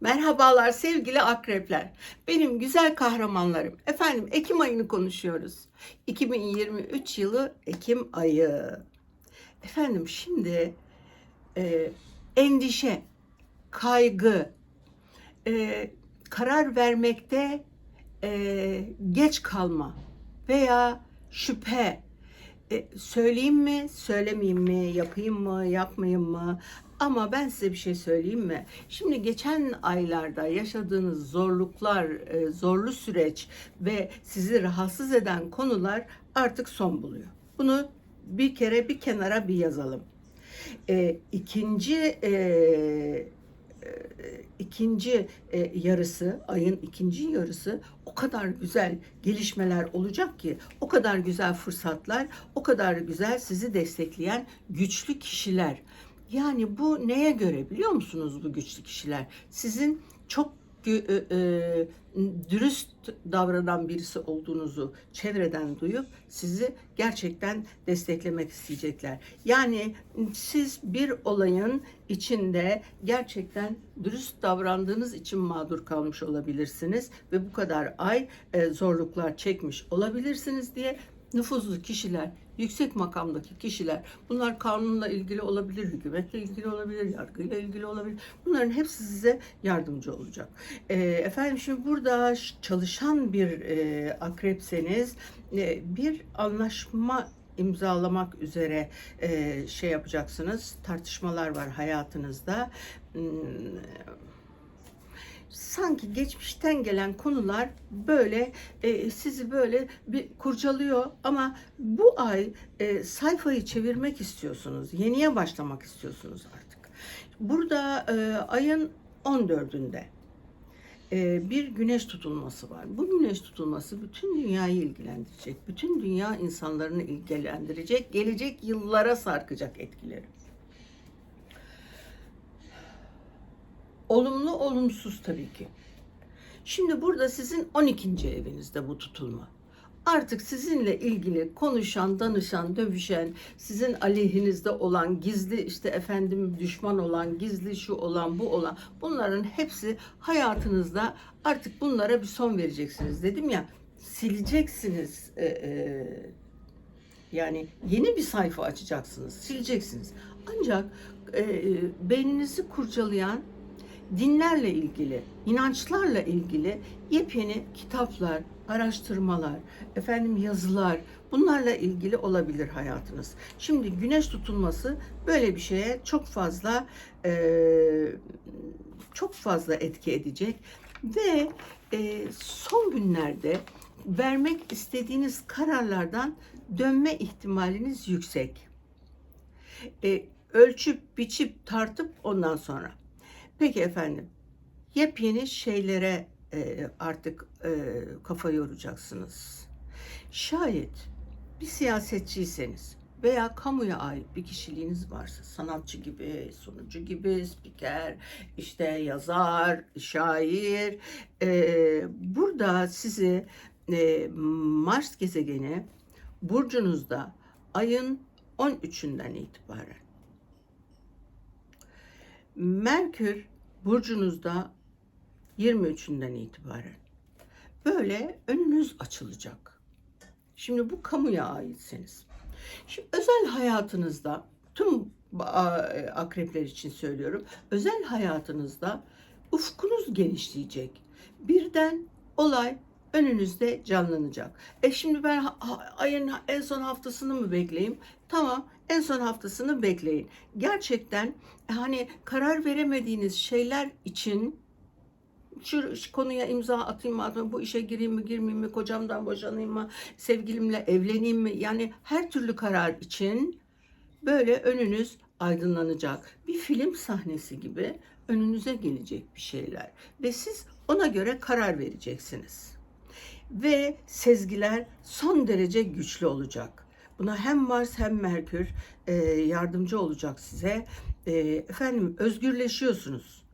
Merhabalar sevgili akrepler. Benim güzel kahramanlarım. Efendim Ekim ayını konuşuyoruz. 2023 yılı Ekim ayı. Efendim şimdi e, endişe, kaygı, e, karar vermekte e, geç kalma veya şüphe, e, söyleyeyim mi, söylemeyeyim mi, yapayım mı, yapmayayım mı? Ama ben size bir şey söyleyeyim mi? Şimdi geçen aylarda yaşadığınız zorluklar, e, zorlu süreç ve sizi rahatsız eden konular artık son buluyor. Bunu bir kere bir kenara bir yazalım. E, ikinci e, e, ikinci e, yarısı, ayın ikinci yarısı o kadar güzel gelişmeler olacak ki, o kadar güzel fırsatlar, o kadar güzel sizi destekleyen güçlü kişiler. Yani bu neye göre biliyor musunuz bu güçlü kişiler? Sizin çok e, dürüst davranan birisi olduğunuzu çevreden duyup sizi gerçekten desteklemek isteyecekler. Yani siz bir olayın içinde gerçekten dürüst davrandığınız için mağdur kalmış olabilirsiniz ve bu kadar ay e, zorluklar çekmiş olabilirsiniz diye nüfuzlu kişiler, yüksek makamdaki kişiler, bunlar kanunla ilgili olabilir, hükümetle ilgili olabilir, yargıyla ilgili olabilir. Bunların hepsi size yardımcı olacak. E, efendim şimdi burada çalışan bir e, akrepseniz e, bir anlaşma imzalamak üzere e, şey yapacaksınız. Tartışmalar var hayatınızda. Hmm, sanki geçmişten gelen konular böyle e, sizi böyle bir kurcalıyor ama bu ay e, sayfayı çevirmek istiyorsunuz. Yeniye başlamak istiyorsunuz artık. Burada e, ayın 14'ünde e, bir güneş tutulması var. Bu güneş tutulması bütün dünyayı ilgilendirecek. Bütün dünya insanlarını ilgilendirecek. Gelecek yıllara sarkacak etkileri. Olumlu olumsuz tabii ki. Şimdi burada sizin 12. evinizde bu tutulma. Artık sizinle ilgili konuşan, danışan, dövüşen, sizin aleyhinizde olan, gizli işte efendim düşman olan, gizli şu olan, bu olan bunların hepsi hayatınızda artık bunlara bir son vereceksiniz. Dedim ya sileceksiniz. e, e, yani yeni bir sayfa açacaksınız, sileceksiniz. Ancak e, beyninizi kurcalayan dinlerle ilgili, inançlarla ilgili yepyeni kitaplar, araştırmalar, efendim yazılar bunlarla ilgili olabilir hayatınız. Şimdi güneş tutulması böyle bir şeye çok fazla e, çok fazla etki edecek ve e, son günlerde vermek istediğiniz kararlardan dönme ihtimaliniz yüksek. E, ölçüp, biçip, tartıp ondan sonra. Peki efendim, yepyeni şeylere e, artık e, kafa yoracaksınız. Şayet bir siyasetçiyseniz veya kamuya ait bir kişiliğiniz varsa, sanatçı gibi, sunucu gibi, spiker, işte yazar, şair, e, burada sizi e, Mars gezegeni burcunuzda ayın 13'ünden itibaren Merkür burcunuzda 23'ünden itibaren böyle önünüz açılacak. Şimdi bu kamuya aitseniz. Şimdi özel hayatınızda tüm akrepler için söylüyorum. Özel hayatınızda ufkunuz genişleyecek. Birden olay önünüzde canlanacak. E şimdi ben ayın en son haftasını mı bekleyeyim? Tamam, en son haftasını bekleyin. Gerçekten hani karar veremediğiniz şeyler için şu, konuya imza atayım mı atmayayım, bu işe gireyim mi girmeyeyim mi, kocamdan boşanayım mı, sevgilimle evleneyim mi? Yani her türlü karar için böyle önünüz aydınlanacak. Bir film sahnesi gibi önünüze gelecek bir şeyler ve siz ona göre karar vereceksiniz. Ve sezgiler son derece güçlü olacak. Buna hem Mars hem Merkür e, yardımcı olacak size. E, efendim özgürleşiyorsunuz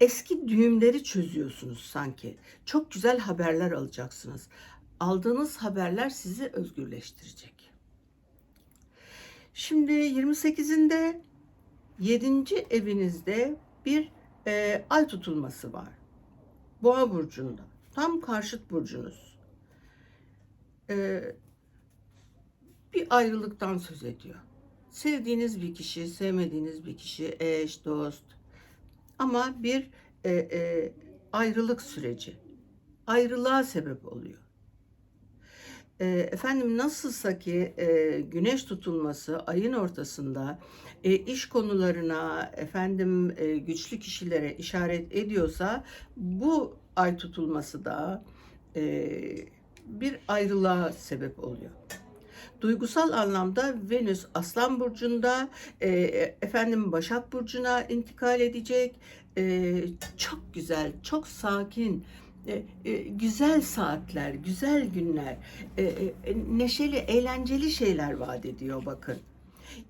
eski düğümleri çözüyorsunuz sanki. Çok güzel haberler alacaksınız. Aldığınız haberler sizi özgürleştirecek. Şimdi 28'inde 7. evinizde bir e, ay tutulması var. Boğa burcunda. Tam karşıt burcunuz. E, bir ayrılıktan söz ediyor. Sevdiğiniz bir kişi, sevmediğiniz bir kişi, eş, dost. Ama bir e, e, ayrılık süreci. Ayrılığa sebep oluyor. E, efendim nasılsa ki e, güneş tutulması ayın ortasında e, iş konularına efendim e, güçlü kişilere işaret ediyorsa bu ay tutulması da e, bir ayrılığa sebep oluyor. Duygusal anlamda Venüs Aslan burcunda, e, efendim Başak burcuna intikal edecek. E, çok güzel, çok sakin, e, e, güzel saatler, güzel günler, e, e, neşeli, eğlenceli şeyler vaat ediyor bakın.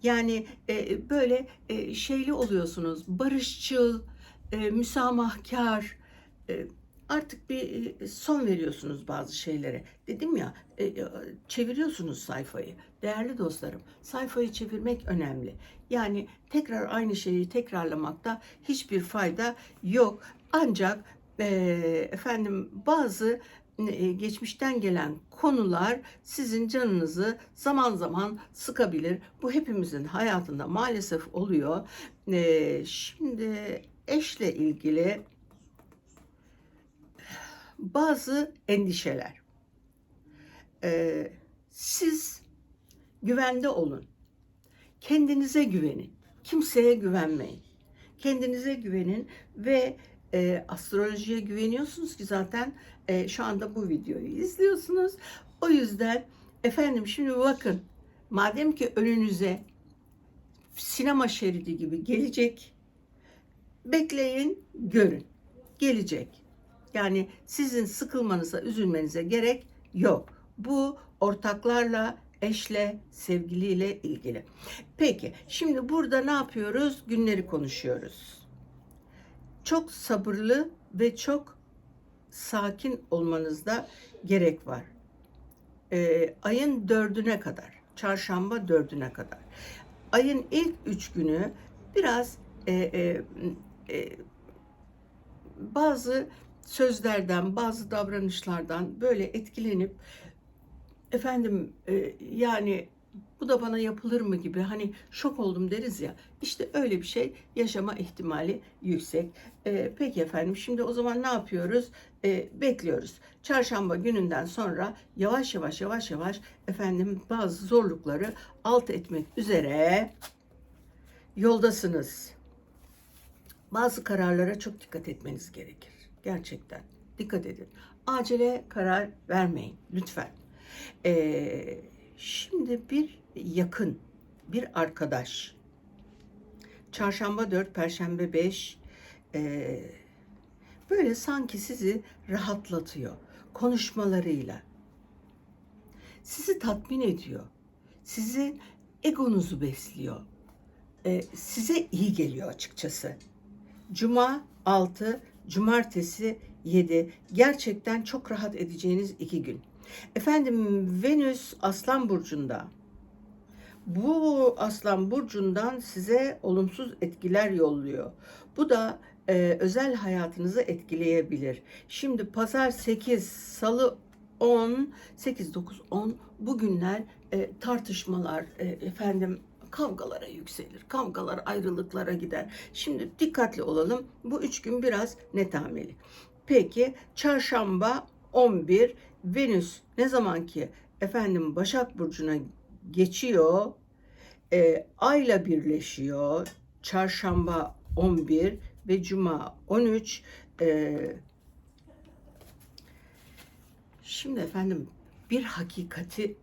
Yani e, böyle e, şeyli oluyorsunuz, barışçıl, e, müsamahkar, e, artık bir e, son veriyorsunuz bazı şeylere. Dedim ya, e, e, çeviriyorsunuz sayfayı. Değerli dostlarım, sayfayı çevirmek önemli. Yani tekrar aynı şeyi tekrarlamakta hiçbir fayda yok. Ancak efendim bazı geçmişten gelen konular sizin canınızı zaman zaman sıkabilir. Bu hepimizin hayatında maalesef oluyor. Şimdi eşle ilgili bazı endişeler. E, siz güvende olun. Kendinize güvenin. Kimseye güvenmeyin. Kendinize güvenin ve e, astrolojiye güveniyorsunuz ki zaten e, şu anda bu videoyu izliyorsunuz. O yüzden efendim şimdi bakın madem ki önünüze sinema şeridi gibi gelecek bekleyin görün gelecek. Yani sizin sıkılmanıza üzülmenize gerek yok. Bu ortaklarla eşle, sevgiliyle ilgili. Peki, şimdi burada ne yapıyoruz? Günleri konuşuyoruz çok sabırlı ve çok sakin olmanızda gerek var. Ee, ayın dördüne kadar, çarşamba dördüne kadar. Ayın ilk üç günü biraz e, e, e, bazı sözlerden, bazı davranışlardan böyle etkilenip efendim e, yani bu da bana yapılır mı gibi hani şok oldum deriz ya işte öyle bir şey yaşama ihtimali yüksek. Ee, peki efendim şimdi o zaman ne yapıyoruz? Ee, bekliyoruz. Çarşamba gününden sonra yavaş yavaş yavaş yavaş efendim bazı zorlukları alt etmek üzere yoldasınız. Bazı kararlara çok dikkat etmeniz gerekir. Gerçekten dikkat edin. Acele karar vermeyin lütfen. Ee, şimdi bir yakın, bir arkadaş. Çarşamba 4, Perşembe 5 e, böyle sanki sizi rahatlatıyor konuşmalarıyla. Sizi tatmin ediyor. Sizin egonuzu besliyor. E, size iyi geliyor açıkçası. Cuma 6, Cumartesi 7. Gerçekten çok rahat edeceğiniz iki gün. Efendim Venüs Aslan Burcu'nda bu aslan burcundan size olumsuz etkiler yolluyor. Bu da e, özel hayatınızı etkileyebilir. Şimdi pazar 8, salı 10, 8, 9, 10 bugünler e, tartışmalar, e, efendim kavgalara yükselir. Kavgalar ayrılıklara gider. Şimdi dikkatli olalım. Bu üç gün biraz netameli. Peki çarşamba 11 Venüs ne zaman ki efendim Başak Burcu'na geçiyor. E, ayla birleşiyor. Çarşamba 11 ve Cuma 13. E, şimdi efendim bir hakikati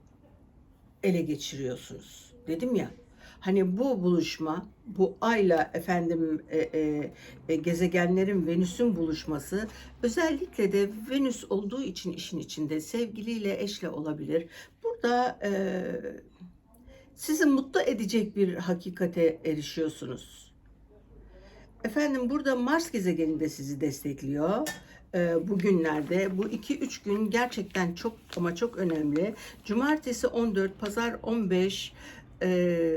ele geçiriyorsunuz. Dedim ya Hani bu buluşma, bu ayla efendim e, e, e, gezegenlerin Venüs'ün buluşması özellikle de Venüs olduğu için işin içinde sevgiliyle eşle olabilir. Burada e, sizi mutlu edecek bir hakikate erişiyorsunuz. Efendim burada Mars gezegeni de sizi destekliyor e, bugünlerde. Bu 2-3 gün gerçekten çok ama çok önemli. Cumartesi 14, pazar 15, e,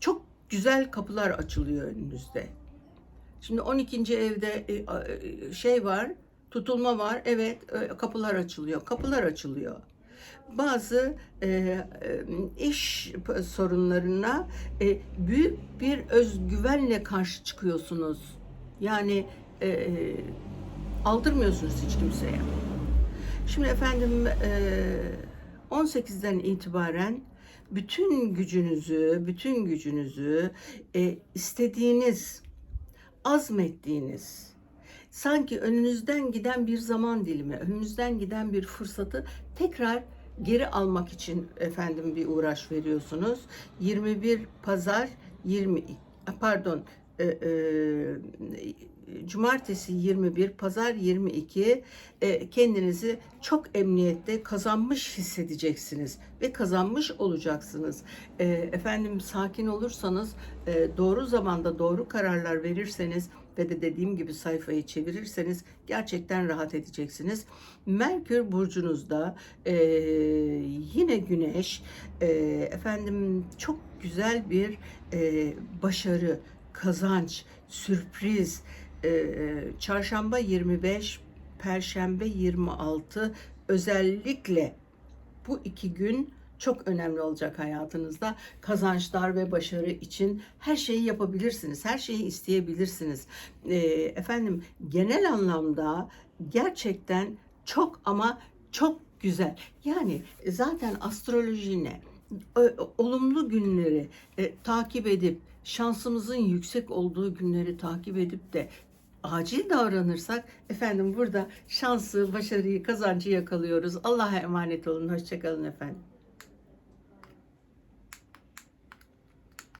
çok güzel kapılar açılıyor önünüzde. Şimdi 12. evde e, e, şey var, tutulma var. Evet, e, kapılar açılıyor. Kapılar açılıyor. Bazı e, iş sorunlarına e, büyük bir özgüvenle karşı çıkıyorsunuz. Yani e, aldırmıyorsunuz hiç kimseye. Şimdi efendim e, 18'den itibaren bütün gücünüzü, bütün gücünüzü e, istediğiniz, azmettiğiniz, sanki önünüzden giden bir zaman dilimi, önünüzden giden bir fırsatı tekrar geri almak için efendim bir uğraş veriyorsunuz. 21 pazar 20 pardon e, e, cumartesi 21 pazar 22 e, kendinizi çok emniyette kazanmış hissedeceksiniz ve kazanmış olacaksınız. E, efendim sakin olursanız e, doğru zamanda doğru kararlar verirseniz ve de dediğim gibi sayfayı çevirirseniz gerçekten rahat edeceksiniz. Merkür burcunuzda e, yine Güneş e, efendim çok güzel bir e, başarı, kazanç, sürpriz. E, çarşamba 25, Perşembe 26 özellikle bu iki gün çok önemli olacak hayatınızda. Kazançlar ve başarı için her şeyi yapabilirsiniz. Her şeyi isteyebilirsiniz. Ee, efendim genel anlamda gerçekten çok ama çok güzel. Yani zaten astroloji ne? Ö- olumlu günleri e, takip edip şansımızın yüksek olduğu günleri takip edip de acil davranırsak efendim burada şansı, başarıyı, kazancı yakalıyoruz. Allah'a emanet olun. Hoşçakalın efendim.